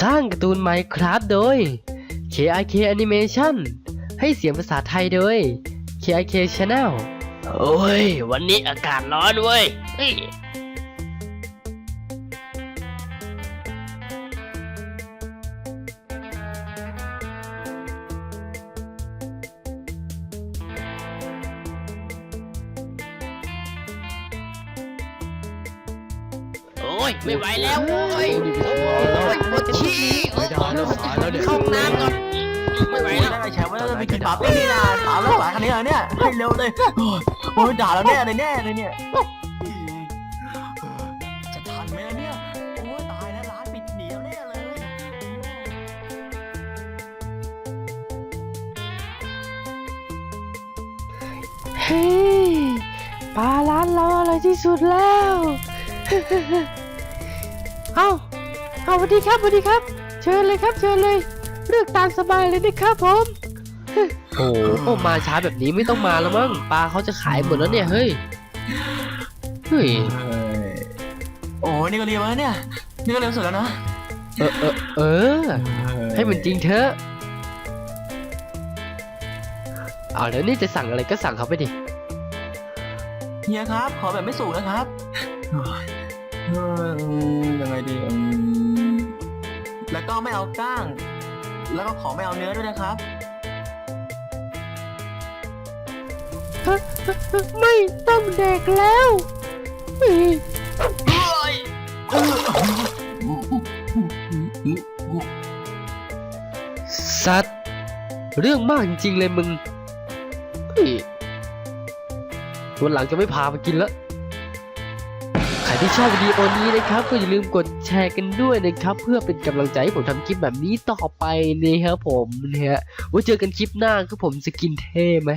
สร้างการ์ตูนไมค์ครับโดย KIK Animation ให้เสียงภาษาไทยโดย KIK Channel โอ้ย วันนี้อากาศร้อนเว้ย ยโอ้ยไม่ไหวแล้วโอ้ยโอ้ยปวดฉี่โอ้ยเข้าห้องน้ำก่อนไม่ไหวแล้วได้ไงแชมป์ว่าจะไปกินปาเป้นี่นะถามแล้วหลายคันนี้เหรอเนี่ยให้เร็วเลยโอ้ยโอ้ยด่าแล้วแน่เลยแน่เลยเนี่ยจะทันไหมล่ะเนี่ยโอ้ยตายแล้วร้านปิดหนีแล้วแน่เลยเฮ้ยปลาร้านเราอร่อยที่สุดแล้ว เอาเอาสวัสดีครับสวัสดีครับ เชิญเลยครับ เชิญเลย เลือกตามสบายเลยนะครับผมโอ้โหมาช้าแบบนี้ไม่ต้องมาแล้วมั้งปลาเขาจะขายหมดแล้วเนี่ยเฮ้ยเฮ้ยโอ้ยนี่ก็เรียวแล้วเนี่ย นี่ก็เร็วสุดแล้วนะ เออเออเออ ให้มันจริงเถอะเอาแล้วนี่จะสั่งอะไรก็สั่งเขาไปดิเฮียครับ ขอแบบไม่สูงนะครับโอ้ย เออยังไงดีอืมแล้วก็ไม่เอาก้าง แล้วก็ขอไม่เอาเนื้อด้วยนะครับ ไม่ต้องแดกแล้วเฮ้ยสัตว์เรื่องมากจริงๆเลยมึงเฮ้ยวันหลังจะไม่พามากินละใครที่ชอบวิดีโอนี้นะครับก็อย่าลืมกดแชร์กันด้วยนะครับ เพื่อเป็นกำลังใจให้ผมทำคลิปแบบนี้ต่อไปนะครับผมนะฮะไว้เจอกันคลิปหน้าคือผมสกินเท่ไหม